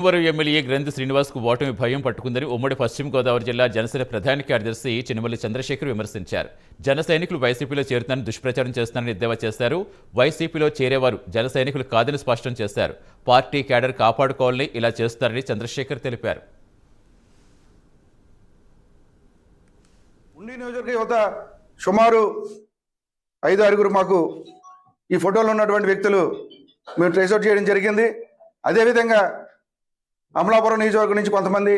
Bhimavaram MLA గ్రంథి శ్రీనివాస్కు ఓటమి భయం పట్టుకుందని ఉమ్మడి పశ్చిమ గోదావరి జిల్లా జనసేన ప్రధాన కార్యదర్శి చినమల్లి చంద్రశేఖర్ విమర్శించారు. జన సైనికులు వైసీపీలో చేరుతారని దుష్ప్రచారం చేస్తున్నారని ఎద్దేవా చేశారు. వైసీపీలో చేరేవారు జన సైనికులు కాదని స్పష్టం చేశారు. పార్టీ క్యాడర్ కాపాడుకోవాలని ఇలా చేస్తారని చంద్రశేఖర్ తెలిపారు. ఉండి నియోజకవర్గ యువత సుమారు ఐదు ఆరుగురు మాకు ఈ ఫోటోలో ఉన్నటువంటి వ్యక్తులు మేము ట్రేస్అవుట్ చేయడం జరిగింది. అదేవిధంగా అమలాపురం నియోజకవర్గం నుంచి కొంతమంది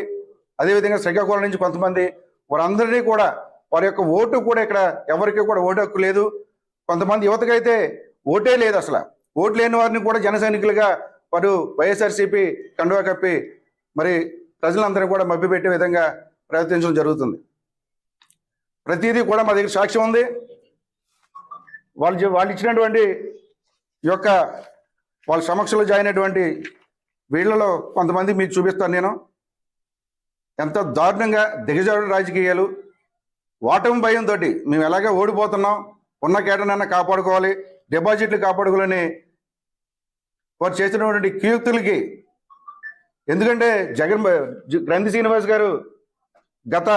అదేవిధంగా శ్రీకాకుళం నుంచి కొంతమంది వారందరినీ కూడా వారి యొక్క ఓటు కూడా ఇక్కడ ఎవరికి కూడా ఓటు హక్కు లేదు. కొంతమంది యువతకైతే ఓటే లేదు అసలు. ఓటు లేని వారిని కూడా జన సైనికులుగా వారు వైఎస్ఆర్సీపీ కండువా కప్పి మరి ప్రజలందరినీ కూడా మభ్యపెట్టే విధంగా ప్రయత్నించడం జరుగుతుంది. ప్రతిదీ కూడా మా దగ్గర సాక్ష్యం ఉంది. వాళ్ళు వాళ్ళు ఇచ్చినటువంటి యొక్క వాళ్ళ సమక్షంలో జాయిన్ అయినటువంటి వీళ్ళలో కొంతమంది మీకు చూపిస్తాను నేను. ఎంత దారుణంగా దిగజారు రాజకీయాలు. ఓటమి భయంతో మేము ఎలాగే ఓడిపోతున్నాం. ఉన్న కేటనైనా కాపాడుకోవాలి. డిపాజిట్లు కాపాడుకోవాలని వారు చేసినటువంటి కీర్తులకి. ఎందుకంటే జగన్ గ్రంథి శ్రీనివాస్ గారు గత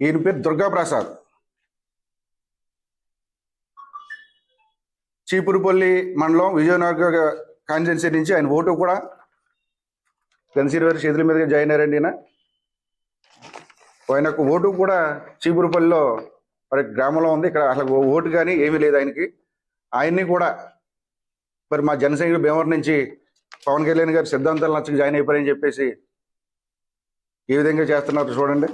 ఈయన పేరు దుర్గా చీపురుపల్లి మండలం విజయనగర కాన్స్టిట్యున్సీ నుంచి ఆయన ఓటు కూడా గన్సీర్ వారి చేతుల మీదుగా జాయిన్ అయ్యారండి ఈయన. ఆయన యొక్క ఓటు కూడా చీపురుపల్లిలో మరి గ్రామంలో ఉంది. ఇక్కడ అసలు ఓటు కానీ ఏమీ లేదు ఆయనకి. ఆయన్ని కూడా మరి మా జనసైనికులు భీమవరం నుంచి పవన్ కళ్యాణ్ గారి సిద్ధాంతాలు నచ్చకు జాయిన్ అయిపోయారని చెప్పేసి ఏ విధంగా చేస్తున్నారు చూడండి.